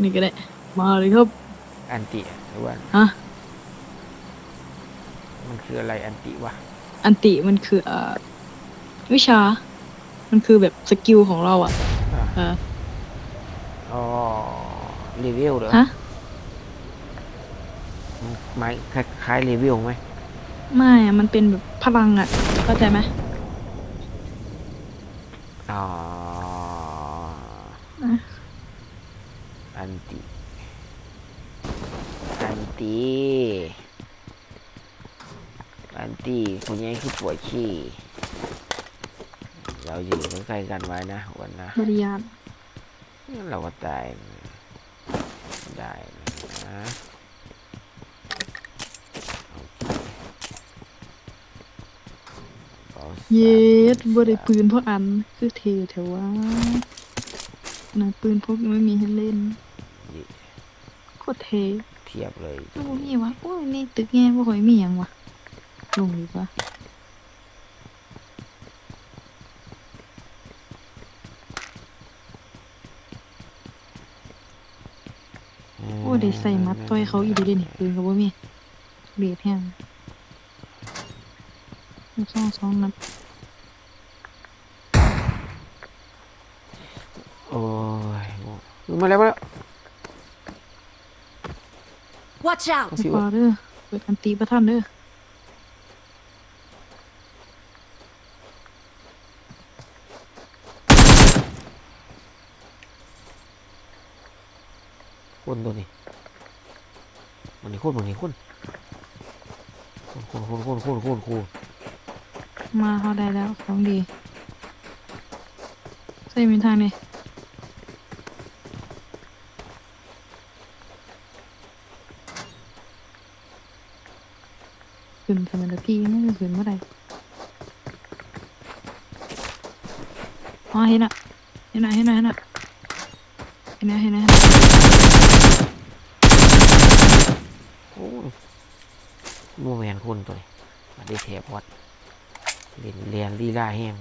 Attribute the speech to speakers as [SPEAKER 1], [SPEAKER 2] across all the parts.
[SPEAKER 1] นี่ก็ได้ มาเลยครับ
[SPEAKER 2] อันติหรือว่า
[SPEAKER 1] ฮะ
[SPEAKER 2] มันคืออะไรอันติวะ
[SPEAKER 1] อันติมันคืออ่าวิชา มันคือแบบสกิลของเราอะ
[SPEAKER 2] อะ
[SPEAKER 1] เออ
[SPEAKER 2] อ๋อเลเวลเหรอ
[SPEAKER 1] ฮะ
[SPEAKER 2] มันหมายคล้ายๆเลเวลไหม
[SPEAKER 1] ไม่อะมันเป็นแบบพลังอะ เข้าใจไหม
[SPEAKER 2] อ๋อ
[SPEAKER 1] อะ
[SPEAKER 2] อันติ อันติ อันติคนนี้คือปวดขี้ เราอยู่ใกล้ๆกันไว้นะวันนะ
[SPEAKER 1] บริยาน
[SPEAKER 2] งั้นเราก็ตายได้นะโอเคอา
[SPEAKER 1] เย็ด
[SPEAKER 2] สาม
[SPEAKER 1] บริปืนเพราะอัน คือเทแถวว่านะปืนพกยังไม่มีให้เล่นโค ตรเท
[SPEAKER 2] เทียบเลย
[SPEAKER 1] แล้วบ่มีวะโอ้ยนี่ตึกแง่บ่ค่อยมีหยังวะลงดีกว่าโอ้ได้ใส่มัดต่อยเขาอีกเด้นี่ปืนก็บ่มีเบียดแห้งลูกซองสองนัด
[SPEAKER 2] โอ้ยโง่มาแล้วมาแล้ว
[SPEAKER 3] Watch out!
[SPEAKER 2] สิ
[SPEAKER 1] พอ
[SPEAKER 2] วะ
[SPEAKER 1] เด้อเปิดอันตีประทันเด้อ
[SPEAKER 2] คนตัวนี้มันนี่คนมันนี่คนคนคนคนคนคนคน
[SPEAKER 1] มาเขาได้แล้วของดี ใส่มีทางนี่ ขึ้นทำไมละพี่ไม่ได้ขึ้นเมื่อไรอ๋อเห็นละเห็นละเห็นละเห็นละเห็นละเห็นละ
[SPEAKER 2] โอ้ยโมแมนคนตัวนี้มาได้แถบวัดเรียนเรียนลีลาแห้ง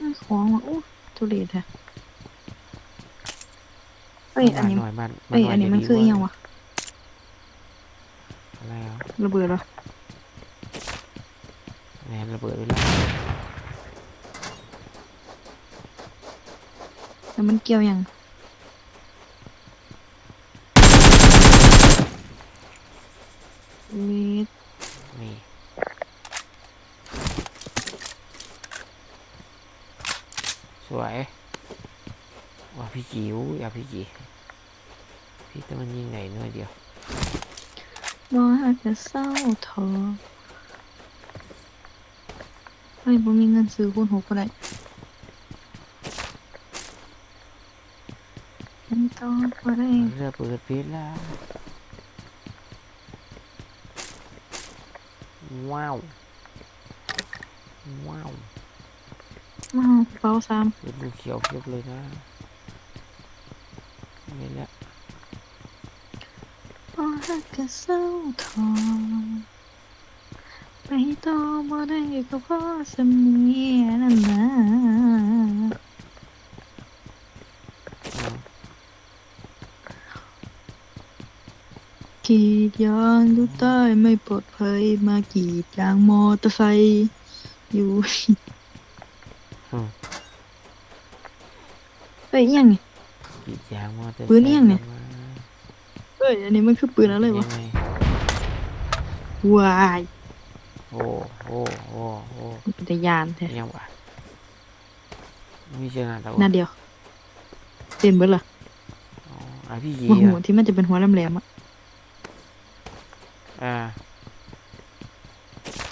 [SPEAKER 1] อ้าวของว่ะโอ้ทุเรศแท้เอ้ยอันนี้เอ้ยอันนี้มันคืออหยังวะ
[SPEAKER 2] รอะ
[SPEAKER 1] ระเบิดเหรอ
[SPEAKER 2] แมนระเบิดไปแล้ว
[SPEAKER 1] แล้วมันเกี่ยวหยังเวท
[SPEAKER 2] นี่ สวยว่าพี่จิ๋วอย่าพี่จีพี่แต่มันยิงไหนน้อยเดียว
[SPEAKER 1] บ่อาจจะเศร้าทอเฮ้ยบ่มีเงินซื้อคูณหกก็ได้ฉันต้องบ่ได้
[SPEAKER 2] เรือเปิดเพชรแล้วว้าวว้าว
[SPEAKER 1] มาเป๋าสาม
[SPEAKER 2] เป็นลูกเขียวเพียบเลยนะนี่แหละ
[SPEAKER 1] บ่อาจจะเศร้าทอไปต่อบ่ได้ก็เพราะสำเนียนั่นนะ
[SPEAKER 2] อ้าว
[SPEAKER 1] กรีดยางดูใต้ไม่ปลอดภัยมากรีดยางมอเตอร์ไซค์อยู่
[SPEAKER 2] อืม
[SPEAKER 1] เฮ้ยอิหยังนี่
[SPEAKER 2] กรีดยางมอเตอร์
[SPEAKER 1] ปืนอิหยังเนี่ย
[SPEAKER 2] ไซค์มา
[SPEAKER 1] เฮ้ยอันนี้มันคือปืนอะไรวะ
[SPEAKER 2] ยังง
[SPEAKER 1] วาย
[SPEAKER 2] โอ้โอ้โอ้โอ้
[SPEAKER 1] มันเป็นตะยานแท้
[SPEAKER 2] ยังวะมีเจอหน้าตา
[SPEAKER 1] นัดเดียวเต็มเบิดล่ะ
[SPEAKER 2] อ๋ออะพี่ยี
[SPEAKER 1] หัวหัว
[SPEAKER 2] อะ
[SPEAKER 1] ที่มันจะเป็นหัวแหลมๆอะ
[SPEAKER 2] อ่า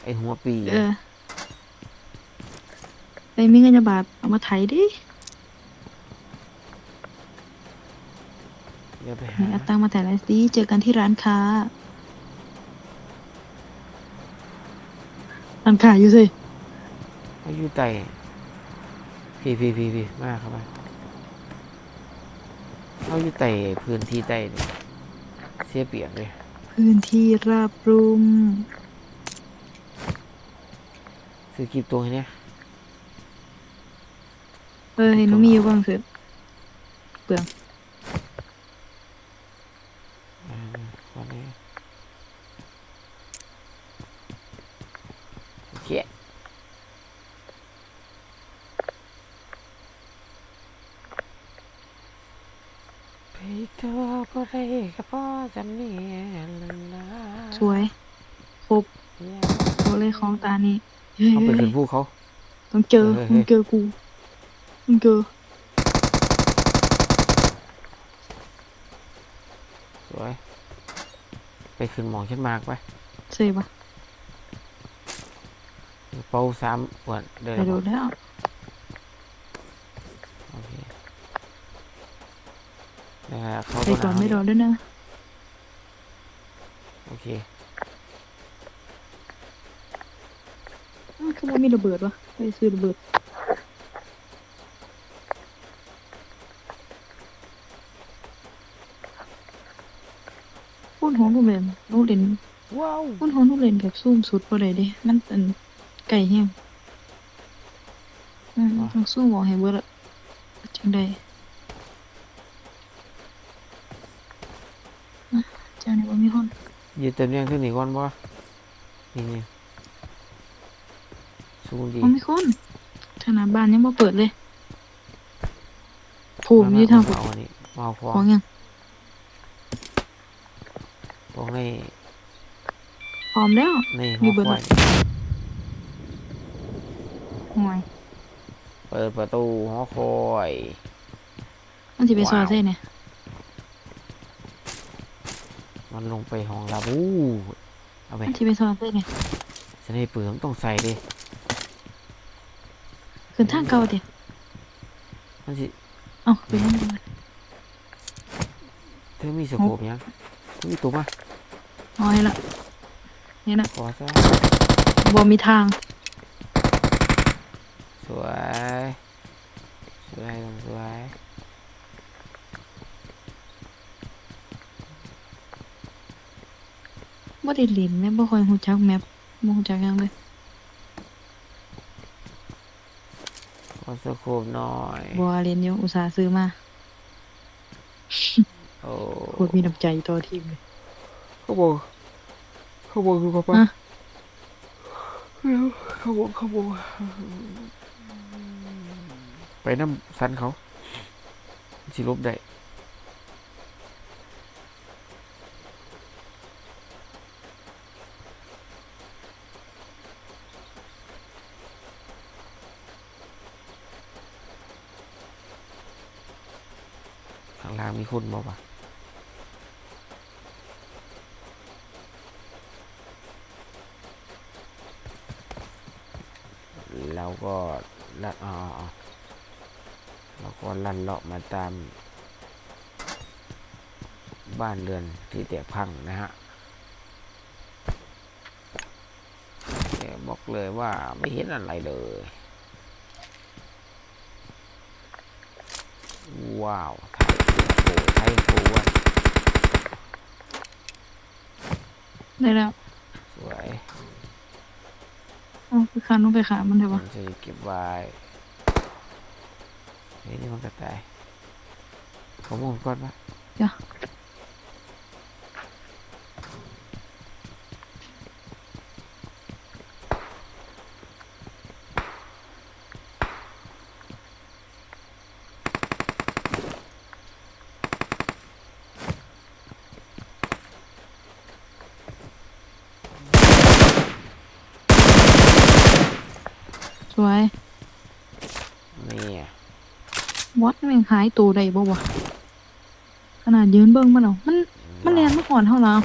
[SPEAKER 2] ไอหัวปี
[SPEAKER 1] เออไอ้มีเงินจะบาทเอามาไถดิ
[SPEAKER 2] เดี๋ยวไป
[SPEAKER 1] ให้
[SPEAKER 2] หา
[SPEAKER 1] เอาตังค์มาไถไรสิเจอกันที่ร้านค้า ร้านค้าอยู่สิ
[SPEAKER 2] เขาอยู่ใต้พี่พี่พี่พี่มาเข้ามาเขาอยู่ใต้พื้นที่ใต้นี่เสียเปรียบเลย
[SPEAKER 1] พื้นที่ราบรุ่ม
[SPEAKER 2] ซื้อคลิปตัวให้เนี่ย
[SPEAKER 1] เออเห็นว่ามีอยู่บ้างเถอะเปลือง
[SPEAKER 2] อ่าวันนี้โอเคไปตัวบ่ได้ก็พอจำเนี่ยละนะ
[SPEAKER 1] สวยครบโอเลยของตานี่เฮ้ย
[SPEAKER 2] เอาไป
[SPEAKER 1] เฮ้ย
[SPEAKER 2] ขึ้นภูเขา
[SPEAKER 1] ต้องเจอ
[SPEAKER 2] เฮ้ยเฮ้
[SPEAKER 1] ต้อยงเจอกูต้องเจอ
[SPEAKER 2] สวย ไปขึ้นหมองฉันมากไป
[SPEAKER 1] เซฟะ
[SPEAKER 2] เป่าสามปวดเดิน
[SPEAKER 1] ไปดูแล้ว
[SPEAKER 2] โอเคนะฮะเขา
[SPEAKER 1] ไป
[SPEAKER 2] ตัว
[SPEAKER 1] ก่อน
[SPEAKER 2] หา
[SPEAKER 1] ไม่รอด้วยนะ
[SPEAKER 2] โอ เค
[SPEAKER 1] อ้าวคือว่ามีระเบิดวะไปซื้อระเบิดพูดของลูกเล่นลูกเล่น
[SPEAKER 2] ว้าว
[SPEAKER 1] พูดของลูกเล่นแบบซูมสุดบ่ได้เด้มันเป็นไก่แห้งอืมต้องซูมบอกให้เบิดอะจังไดอะเจ้านี่บ่มีคน
[SPEAKER 2] ยืนเต็มเรียงขึ้นนี่ก่อนบ่นี่นี่สูงดี
[SPEAKER 1] บ่มีคนธนาบ้านยังบ่เปิดเลยภูมิอยู่ทาง
[SPEAKER 2] มาเอาอันนี้มาเอาขอ
[SPEAKER 1] ของงยัง
[SPEAKER 2] ของใน
[SPEAKER 1] พร้อมแล้ว
[SPEAKER 2] ใน
[SPEAKER 1] มี
[SPEAKER 2] ห้อง
[SPEAKER 1] เบิด
[SPEAKER 2] ค
[SPEAKER 1] แล้
[SPEAKER 2] อ
[SPEAKER 1] วยห่วย
[SPEAKER 2] เปิดประตูหอคอย
[SPEAKER 1] มันสิไปซอย
[SPEAKER 2] ว้าว
[SPEAKER 1] เส้นเนี่ย
[SPEAKER 2] มันลงไปห้องลาบูเอาไป
[SPEAKER 1] มันสิไปซอยเส้นเนี่ย
[SPEAKER 2] สไนเปอร์มันต้องใส่ดิ
[SPEAKER 1] ขึ้นทางเก่าเดี๋ยว
[SPEAKER 2] มันสิ
[SPEAKER 1] เอ้าไปยังไง
[SPEAKER 2] เธอมีสโคปยังมีตัวมา
[SPEAKER 1] เอาให้ละนี่นะ
[SPEAKER 2] ขอซะ
[SPEAKER 1] บ่มีทาง
[SPEAKER 2] สวย สวยต้องสวย
[SPEAKER 1] บ่ได้เล่นแม่บ่ค่อยฮู้จักแมปบ่ฮู้จักหยังเลย
[SPEAKER 2] ขอสโคปหน่อย
[SPEAKER 1] บ่ว่าเล่นอยู่อุตส่าห์ซื้อมา
[SPEAKER 2] โอ้
[SPEAKER 1] โคตรมีน้ำใจต่อทีมเลย
[SPEAKER 2] เขาบอกเขาบอกคือป้าป้า
[SPEAKER 1] ฮะ
[SPEAKER 2] เขาบอกเขาบอกไปน้ำสันเขาสิลบได้ ข้างล่างมีคนบ่ปะเราก็ลัดอ๋ออ๋อเราก็ลันเลาะมาตาม บ้านเรือนที่แตกพังนะฮะแต่บอกเลยว่าไม่เห็นอะไรเลย ว้าว ไทยโอ้ไทยโอ้อะ
[SPEAKER 1] ได้แล้ว
[SPEAKER 2] สวย
[SPEAKER 1] เอ้าคือคันลงไปขามันเถอะ
[SPEAKER 2] มั
[SPEAKER 1] วะ
[SPEAKER 2] นจะเก็บไว้เฮ้ยนี่มันกระต่ายผมมองก่อนปะ
[SPEAKER 1] เดี๋ยว วย
[SPEAKER 2] นี่ไง
[SPEAKER 1] วัดแม่งหายตัวได้บ่วะขนาดยืนเบิ่งมันเอามัน มันแล่นมาก่อนเฮาแล้ว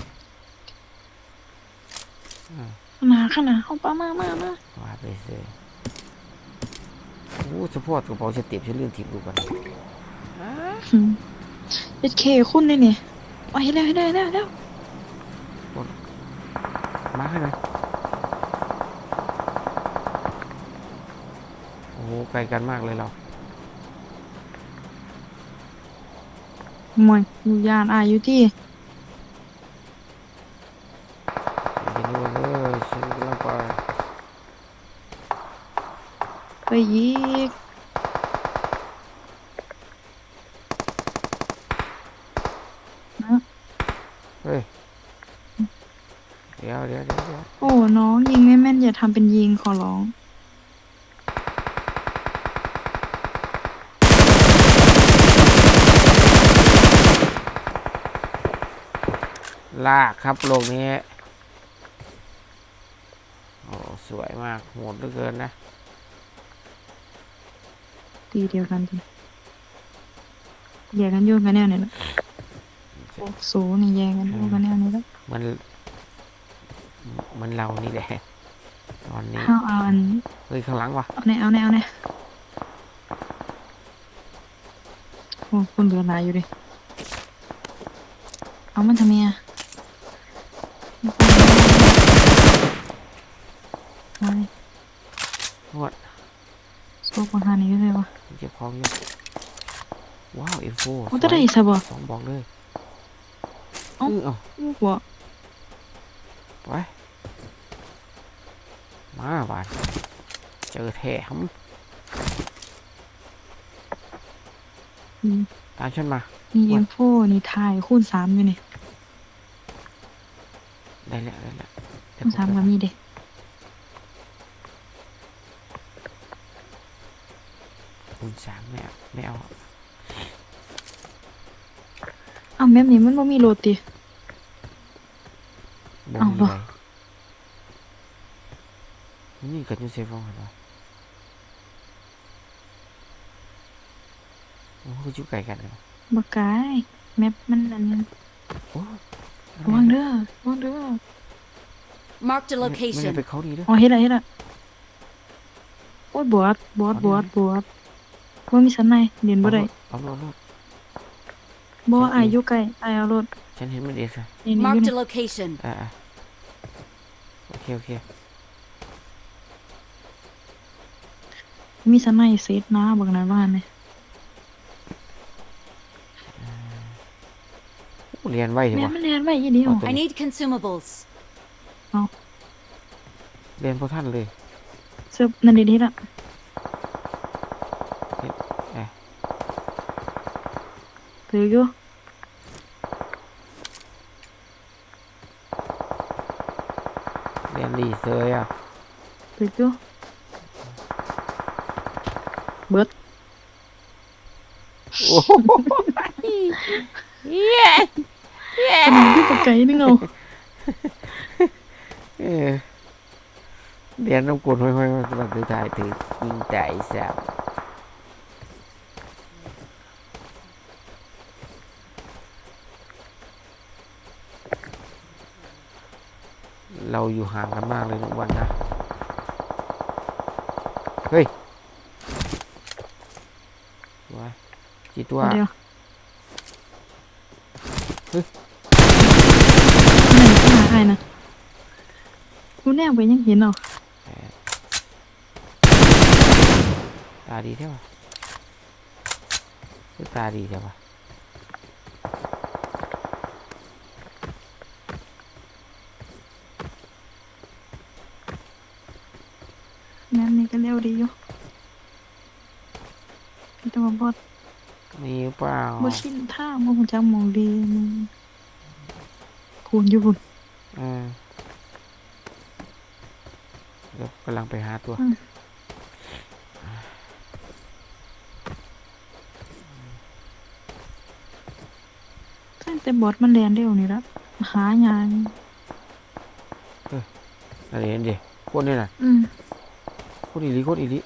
[SPEAKER 2] อ่า
[SPEAKER 1] ขนาดขนาดเอาปามามามา
[SPEAKER 2] ว่าไปเสือโอ้เฉพาะกระเป๋าสเต็ปฉันเรื่องทิปดูกัน
[SPEAKER 1] อืมเอ็ดเคคุณเลยเนี่ยไปแล้วให้ได้แล้วแล้ว
[SPEAKER 2] มาให้หน่อย ไกลกันมากเลยเรา
[SPEAKER 1] มวยหนูยานอายุที่
[SPEAKER 2] ไปยิง
[SPEAKER 1] ฮะก
[SPEAKER 2] เฮ้ยเดียวเดี๋ยวเดี๋ยวเดี๋ยว
[SPEAKER 1] โอ้น้องยิงไม่แม่นอย่าทำเป็นยิงขอร้อง
[SPEAKER 2] ลากครับโลกนี้ โอ้สวยมากโหดเหลือเกินนะ
[SPEAKER 1] ตีเดียวกันทีแยกกันโยนกันแนวเนี่ยละโอ้โซนี่แยกกันโยนกันแนวนี้แล้ว
[SPEAKER 2] มัน มันเรานี่แหละ ตอนนี้
[SPEAKER 1] ห้าวเอาอัน
[SPEAKER 2] เฮ้ยข้างหลังวะ
[SPEAKER 1] เอาแนวเอาแนวเอาแนวโอ้คุณเหลือหลายอยู่ดิ เอามันทำไมอะไม่
[SPEAKER 2] นวด
[SPEAKER 1] โซกมาหานี่ก็เลยวะ
[SPEAKER 2] เจ็บคองอยู่ว้าว F4
[SPEAKER 1] โอ้จะได้อีกซะบ่
[SPEAKER 2] สองบอกเลย
[SPEAKER 1] เอ้า
[SPEAKER 2] อื้อเอา
[SPEAKER 1] ลูกบ่
[SPEAKER 2] ไปมาบานเจอแถม
[SPEAKER 1] อืม
[SPEAKER 2] ตามฉันมา
[SPEAKER 1] มีเอ็มโฟนี่ถ่ายคูณสามอยู่นี่
[SPEAKER 2] ได้แล้วได้แล้วเดี๋ย
[SPEAKER 1] คู
[SPEAKER 2] ว
[SPEAKER 1] ณสาม
[SPEAKER 2] ผ
[SPEAKER 1] ก็
[SPEAKER 2] ไป
[SPEAKER 1] มีเด้
[SPEAKER 2] คูณสามไม่เอาไม่เอา
[SPEAKER 1] อ้าวแม่มนี่มันบ่มีโรติ
[SPEAKER 2] บ่
[SPEAKER 1] เอา
[SPEAKER 2] มี
[SPEAKER 1] บ่
[SPEAKER 2] ไรนี่เกิดยังเซฟฟองเหรอโอ้คือจุกไก่กันเลย
[SPEAKER 1] บ่กายแมปมันอันนั้น
[SPEAKER 2] โอ้
[SPEAKER 1] ระวังเด้อระวังเด้อ
[SPEAKER 3] Marked a
[SPEAKER 2] ไม่ไม่ได้
[SPEAKER 3] location.
[SPEAKER 2] ไปเขาดีเด้อ
[SPEAKER 1] อ๋อเฮ็ดละเฮ็ดละโอ้ยบอดบอดบอดบอด บ่มีสันในเรียนบ่ได้
[SPEAKER 2] เอารถเอารถ
[SPEAKER 1] บ่อายอยู่ใกล้อายเอารถ
[SPEAKER 2] ฉันเห็นมันเองค่ะ
[SPEAKER 1] นี่นี่อยู่
[SPEAKER 3] Marked
[SPEAKER 1] นี่
[SPEAKER 3] a location.
[SPEAKER 2] อ่าอ่าโอเคโอเค
[SPEAKER 1] มีสันในเซตนะเบิ่งหน้าบ้านนี่
[SPEAKER 2] โอ้เรียนไว้เถอะ
[SPEAKER 1] แม่
[SPEAKER 2] วะ
[SPEAKER 1] มันเรียนไว้อีเดียว
[SPEAKER 2] เอาตัว
[SPEAKER 3] I need consumables.
[SPEAKER 2] เรียนพอท่านเลย
[SPEAKER 1] เสิร์ฟนั่นเด็ดเฮ็ดละ
[SPEAKER 2] เอ๊ะ
[SPEAKER 1] ถืออยู่
[SPEAKER 2] เรียนดีเซยอะ
[SPEAKER 1] ถืออยู่เบิด
[SPEAKER 2] โอ้โหเย้ เย้
[SPEAKER 1] อันนี้คือปากไก่นึงเอา
[SPEAKER 2] เออเรียนน้ำกลห้อยๆมาสำหรับสุดท้ายถือยิงใจแซวเราอยู่ห่างกันมากเลยทุกวันนะ เฮ้ยว้ายกี่ตัว
[SPEAKER 1] เดี๋ยว
[SPEAKER 2] เฮ้ย
[SPEAKER 1] นั่นข้างหน้าอ้ายนะกูแนมไปยังเห็นเอา
[SPEAKER 2] ตาดีใช่ปะคือตาดีใช่ปะ
[SPEAKER 1] แม่ มนี่ก็เร็วดีอยู่พี่ตัวบอด
[SPEAKER 2] มีหรือเปล่า
[SPEAKER 1] บ่ชินท่าบ่ฮู้จักหมองดีมึงคูณอยู่พุ่น
[SPEAKER 2] เออเดี๋ยวกำลังไปหาตัว
[SPEAKER 1] อืมตั้งแต่บอดมันเรียนเร็วนี่ละหายาง
[SPEAKER 2] อะไรเห็นดิโคตรนี่น่ะ
[SPEAKER 1] อืม
[SPEAKER 2] โค ตรอีหลีโคตรอีหลี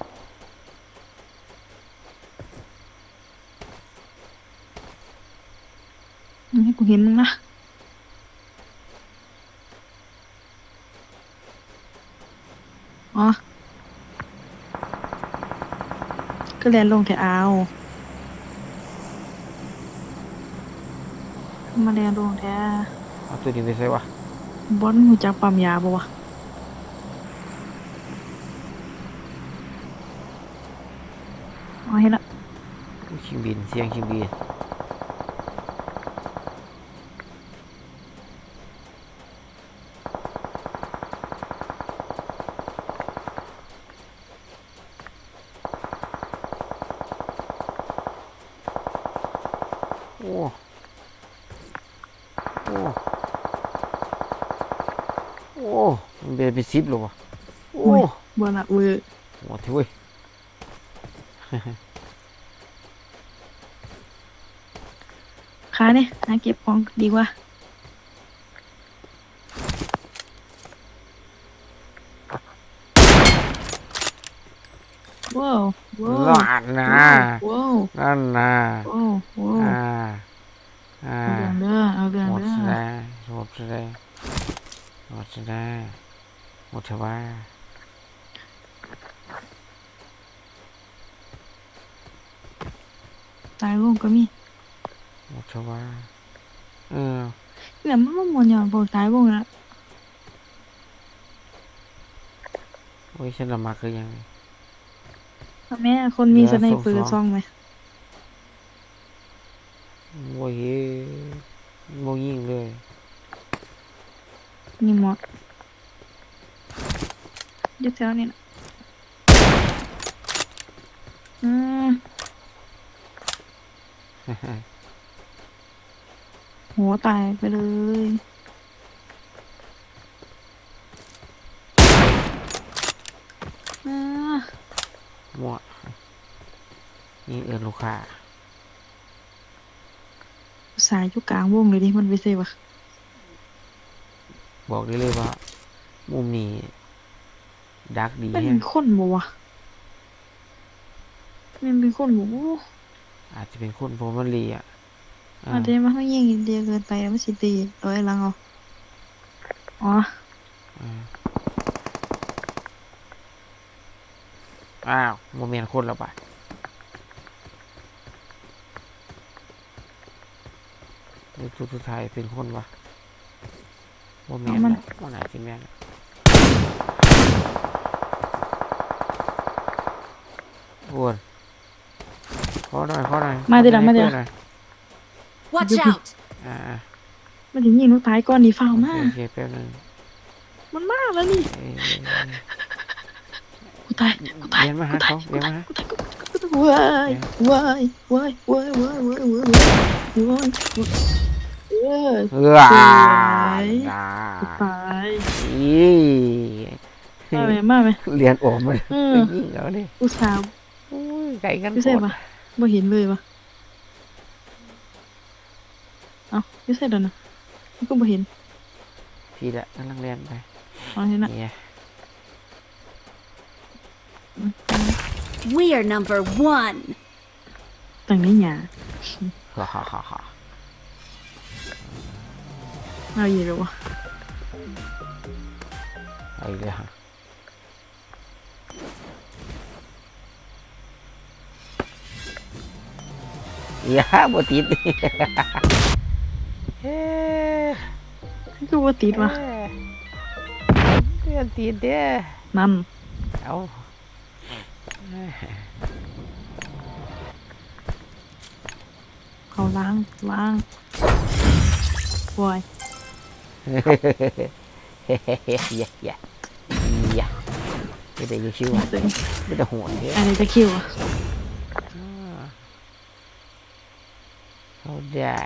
[SPEAKER 1] ให้กูเห็นมึงนะอ๋อก็เรียนลงแต่เอามาเรียนลงแท้
[SPEAKER 2] เอาตัวนี้ไปใส่วะ
[SPEAKER 1] บอลหูจักปั๊มยาบ่วะเอาให้ละ
[SPEAKER 2] ชิงบิน เสียงชิงบินโอ้โอ้โอ้มันเป็นเป็นซิปหรอวะโอ้
[SPEAKER 1] โอ้ยบ่ละเวอร์
[SPEAKER 2] หมดทีเว้ย
[SPEAKER 1] ค้า เนี่ยหาเก็บของดีกว่า ว้าวว้าว
[SPEAKER 2] นั่นนะ
[SPEAKER 1] ว้าว
[SPEAKER 2] นั่นนะ
[SPEAKER 1] ว้าวว้าว
[SPEAKER 2] อ่าอ่า
[SPEAKER 1] เอาเรื่องเด้อเอาเรื่อง
[SPEAKER 2] หมด
[SPEAKER 1] เด้อ
[SPEAKER 2] แล้วหมดแล้วหมดแล้วหมดแล้ว
[SPEAKER 1] ตายลงก็มี
[SPEAKER 2] เ 어,
[SPEAKER 1] 저 거. 응. 근데 엄마만 뭐 냐, 뭐, 날봉이 라. า
[SPEAKER 2] 이렇게 막 그 냥.
[SPEAKER 1] แม่คนมีสไนเปอร์ซ
[SPEAKER 2] อ
[SPEAKER 1] งไหม
[SPEAKER 2] โอ้ยโมยิงเลย
[SPEAKER 1] นี่หมดยึดแถวนี้นะอืม โหตายไปเลยอ่า
[SPEAKER 2] มั่วนี่เอินลูกค้า
[SPEAKER 1] สายอยู่กลางวงเลยดิมันไปเซวะ
[SPEAKER 2] บอกได้เลยว่า มุมนี้ ดักดี
[SPEAKER 1] มัน
[SPEAKER 2] แฮ
[SPEAKER 1] เป็
[SPEAKER 2] ง
[SPEAKER 1] นคนบ่วะมันเป็นคนบ่โอ้
[SPEAKER 2] อาจจะเป็นคนเพราะมันรีอะ อ่า
[SPEAKER 1] อาจจะมาเขายิงเดียวเกินไปแล้วมันสิตีเอาไอ้หลังเอาอ๋อ
[SPEAKER 2] อ่าอ้าวโมเมนคนแล้วปะในตัวสุดท้ายเป็นคนวะโมเมนต์มันอาจจะแม่นอ้วนขอหน่อยขอหน่อย
[SPEAKER 1] มาดิล่ะ
[SPEAKER 2] ขอ
[SPEAKER 1] มาดิ
[SPEAKER 2] ห
[SPEAKER 1] ล่ะ
[SPEAKER 2] น่อย
[SPEAKER 3] Watch
[SPEAKER 1] Yuppie.
[SPEAKER 3] out!
[SPEAKER 2] อ่า
[SPEAKER 1] มันถึงยิงลูกท้ายก่อนดีฟ้าว
[SPEAKER 2] โอ
[SPEAKER 1] มา
[SPEAKER 2] เคโอเคแป๊บนึง
[SPEAKER 1] มันมาแล้วนี่
[SPEAKER 2] เอ้ย
[SPEAKER 1] กูตายกูตาย
[SPEAKER 2] เรียนมาหาเขาเรียนมาหา
[SPEAKER 1] กูตายกูตายว้ายว้ายว้ายว้ายว้ายว้ายว้ายว้ายว้ายเออ
[SPEAKER 2] เออ
[SPEAKER 1] สวย
[SPEAKER 2] ด่า
[SPEAKER 1] กูตาย
[SPEAKER 2] อี
[SPEAKER 1] มาไหมมาไหม
[SPEAKER 2] เรียนออกมา
[SPEAKER 1] เอ
[SPEAKER 2] ไป
[SPEAKER 1] อ
[SPEAKER 2] ยิงแล้วนี่
[SPEAKER 1] กูสาว
[SPEAKER 2] โอ้ยไก่กัน
[SPEAKER 1] ไม่ใช่ปะบ่เห็นเลยปะ เอ้าไม่ใช่เดี๋ยวนะมันก็บ่เห็น
[SPEAKER 2] พี่ละกำลังเรียนไป
[SPEAKER 1] เอ๋อเห็นนะ
[SPEAKER 2] เนี่ย
[SPEAKER 3] We are number one.
[SPEAKER 1] ตั้งนี้หยา
[SPEAKER 2] ฮ่าฮ่าฮ่าฮ่า
[SPEAKER 1] เอาอยู่หรอวะ
[SPEAKER 2] ไอ้เลยฮะอย่าบ่ติด เฮ้ย
[SPEAKER 1] มันก็บ่ติดวะ
[SPEAKER 2] เรียนติดเด้อ
[SPEAKER 1] นั่น
[SPEAKER 2] เอา
[SPEAKER 1] เขาล้างล้างบอย
[SPEAKER 2] อย่าอย่าอย่าไม่ได้อยูชิวอะ
[SPEAKER 1] เสียง
[SPEAKER 2] ไม่ได้โหดเด้อ
[SPEAKER 1] อะไรจะคิวอะ
[SPEAKER 2] เข้าได้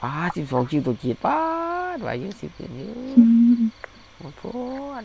[SPEAKER 2] ป้าสิบสองคิวตัวกีดป้าดว่ายังสิบเกินอยู่
[SPEAKER 1] อืม
[SPEAKER 2] โหดโพด